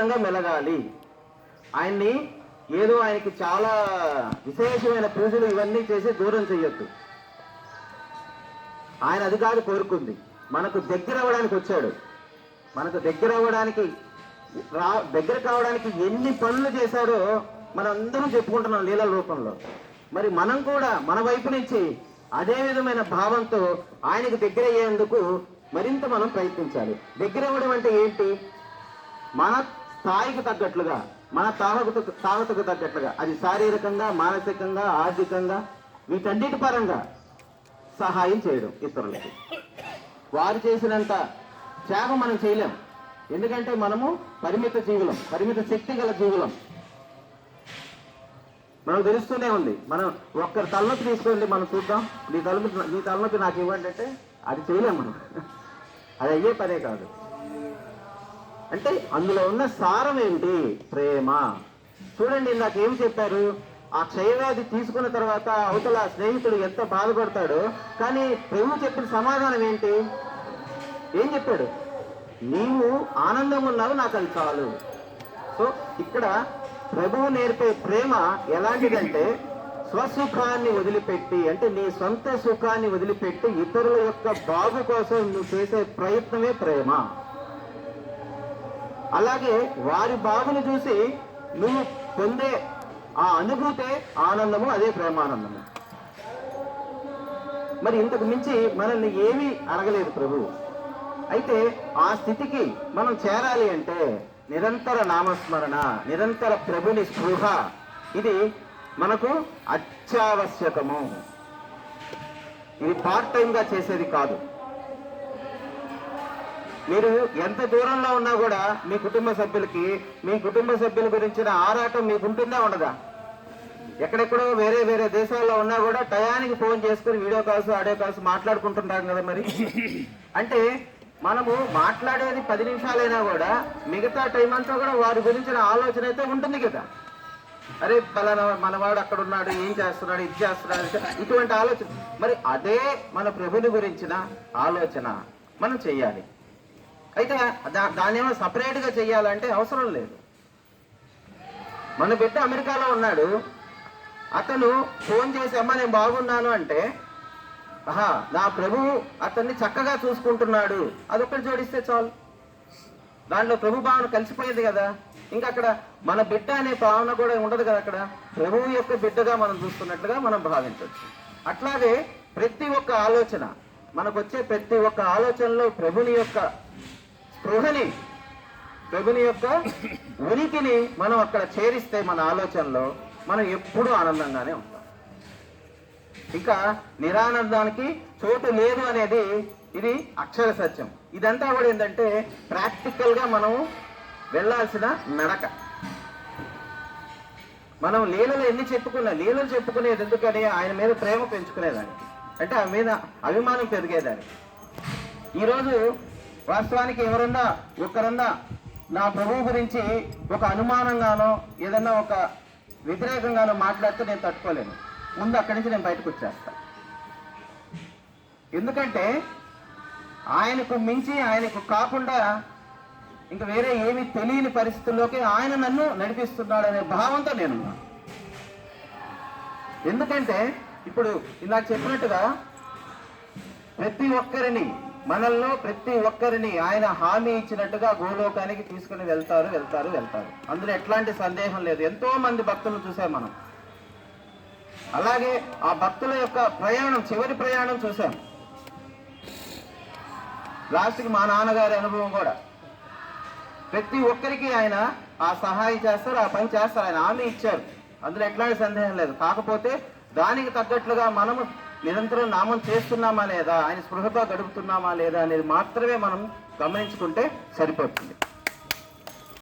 విధంగా మెలగాలి. ఆయన్ని ఏదో ఆయనకి చాలా విశేషమైన పూజలు ఇవన్నీ చేసి దూరం చేయొద్దు ఆయన అది కాదు కోరుకుంది. మనకు దగ్గర అవ్వడానికి వచ్చాడు. మనకు దగ్గర అవ్వడానికి రా దగ్గర కావడానికి ఎన్ని పనులు చేశాడో మనందరం చెప్పుకుంటున్నాం లీల రూపంలో. మరి మనం కూడా మన వైపు నుంచి అదే విధమైన భావంతో ఆయనకు దగ్గర అయ్యేందుకు మరింత మనం ప్రయత్నించాలి. దగ్గర అవ్వడం అంటే ఏంటి? మన స్థాయికి తగ్గట్లుగా మన తాహకు తాహతకు తగ్గట్లుగా అది శారీరకంగా మానసికంగా ఆర్థికంగా వీటన్నిటి పరంగా సహాయం చేయడం ఇతరులకి వారు చేసినంత త్యాగం మనం చేయలేం. ఎందుకంటే మనము పరిమిత జీవులం పరిమిత శక్తి గల జీవులం. మనకు తెలుస్తూనే ఉంది. మనం ఒక్కరి తలనొప్పి తీసుకోండి మనం చూద్దాం. నీ తలనొప్పి నీ తలనొప్పి నాకు ఇవ్వండి అంటే అది చేయలేం మనం. అది అయ్యే పనే కాదు. అంటే అందులో ఉన్న సారం ఏంటి? ప్రేమ. చూడండి నాకు ఏం చెప్పారు? ఆ క్షయవ్యాధి తీసుకున్న తర్వాత అవతల స్నేహితుడు ఎంత బాధపడతాడో కానీ ప్రభు చెప్పిన సమాధానం ఏంటి? ఏం చెప్పాడు? నీవు ఆనందం ఉన్నావు నాకు అది చాలు. సో ఇక్కడ ప్రభువు నేర్పే ప్రేమ ఎలాంటిదంటే స్వసుఖాన్ని వదిలిపెట్టి అంటే నీ సొంత సుఖాన్ని వదిలిపెట్టి ఇతరుల యొక్క బాగు కోసం నువ్వు చేసే ప్రయత్నమే ప్రేమ. అలాగే వారి బాగును చూసి నువ్వు పొందే ఆ అనుభూతే ఆనందము అదే ప్రేమానందము. మరి ఇంతకు మించి మనల్ని ఏమీ అడగలేదు ప్రభు. అయితే ఆ స్థితికి మనం చేరాలి అంటే నిరంతర నామస్మరణ నిరంతర ప్రభుని స్పృహ ఇది మనకు అత్యావశ్యకము. ఇది పార్ట్ టైంగా చేసేది కాదు. మీరు ఎంత దూరంలో ఉన్నా కూడా మీ కుటుంబ సభ్యులకి మీ కుటుంబ సభ్యుల గురించిన ఆరాటం మీకు ఉంటుందా ఉండదా? ఎక్కడెక్కడో వేరే వేరే దేశాల్లో ఉన్నా కూడా టయానికి ఫోన్ చేసుకుని వీడియో కాల్స్ ఆడియో కాల్స్ మాట్లాడుకుంటుంటాం కదా మరి? అంటే మనము మాట్లాడేది పది నిమిషాలైనా కూడా మిగతా టైం అంతా కూడా వారి గురించిన ఆలోచన అయితే ఉంటుంది కదా. అరే పలానా మనవాడు అక్కడ ఉన్నాడు ఏం చేస్తున్నాడు ఇది చేస్తున్నాడు ఇటువంటి ఆలోచన. మరి అదే మన ప్రభుని గురించిన ఆలోచన మనం చెయ్యాలి. అయితే దా- దాన్ని ఏమో సపరేట్గా చేయాలంటే అవసరం లేదు. మన బిడ్డ అమెరికాలో ఉన్నాడు. అతను ఫోన్ చేసి అమ్మ నేను బాగున్నాను అంటే ఆహా నా ప్రభువు అతన్ని చక్కగా చూసుకుంటున్నాడు. అదొక్కటి జోడిస్తే చాలు. దాంట్లో ప్రభు భావన కలిసిపోయేది కదా. ఇంకా అక్కడ మన బిడ్డ అనే భావన కూడా ఉండదు కదా అక్కడ. ప్రభువు యొక్క బిడ్డగా మనం చూస్తున్నట్లుగా మనం భావించవచ్చు. అట్లాగే ప్రతి ఒక్క ఆలోచన మనకు వచ్చే ప్రతి ఒక్క ఆలోచనలో ప్రభుని యొక్క స్పృహని ప్రభుని యొక్క ఉనికిని మనం అక్కడ చేరిస్తే మన ఆలోచనలో మనం ఎప్పుడూ ఆనందంగానే ఉంటాం. ఇంకా నిరానందానికి చోటు లేదు అనేది ఇది అక్షర సత్యం. ఇదంతా కూడా ఏంటంటే ప్రాక్టికల్గా మనం వెళ్ళాల్సిన నడక. మనం లీలలు ఎన్ని చెప్పుకున్నా లీలలు చెప్పుకునేది ఎందుకని ఆయన మీద ప్రేమ పెంచుకునేదానికి. అంటే ఆ మీద అభిమానం పెరిగేదానికి. ఈరోజు వాస్తవానికి ఎవరున్నా ఒక్కరున్నా నా ప్రభువు గురించి ఒక అనుమానంగానో ఏదన్నా ఒక వ్యతిరేకంగానో మాట్లాడితే నేను తట్టుకోలేను. ముందు అక్కడి నుంచి నేను బయటకు వచ్చేస్తా. ఎందుకంటే ఆయనకు మించి ఆయనకు కాకుండా ఇంకా వేరే ఏమీ తెలియని పరిస్థితుల్లోకి ఆయన నన్ను నడిపిస్తున్నాడు అనే భావంతో నేను ఎందుకంటే ఇప్పుడు ఇలా చెప్పినట్టుగా ప్రతి ఒక్కరిని మనల్లో ప్రతి ఒక్కరిని ఆయన హామీ ఇచ్చినట్టుగా గోలోకానికి తీసుకుని వెళ్తారు వెళ్తారు వెళ్తారు. అందులో ఎట్లాంటి సందేహం లేదు. ఎంతో మంది భక్తులను చూసాం మనం. అలాగే ఆ భక్తుల యొక్క ప్రయాణం చివరి ప్రయాణం చూసాం. లాస్ట్కి మా నాన్నగారి అనుభవం కూడా. ప్రతి ఒక్కరికి ఆయన ఆ సహాయం చేస్తారు ఆ పని చేస్తారు. ఆయన హామీ ఇచ్చారు. అందులో ఎట్లాంటి సందేహం లేదు. కాకపోతే దానికి తగ్గట్లుగా మనము నిరంతరం నామం చేస్తున్నామా లేదా? ఆయన స్పృహతో గడుపుతున్నామా లేదా అనేది మాత్రమే మనం గమనించుకుంటే సరిపోతుంది.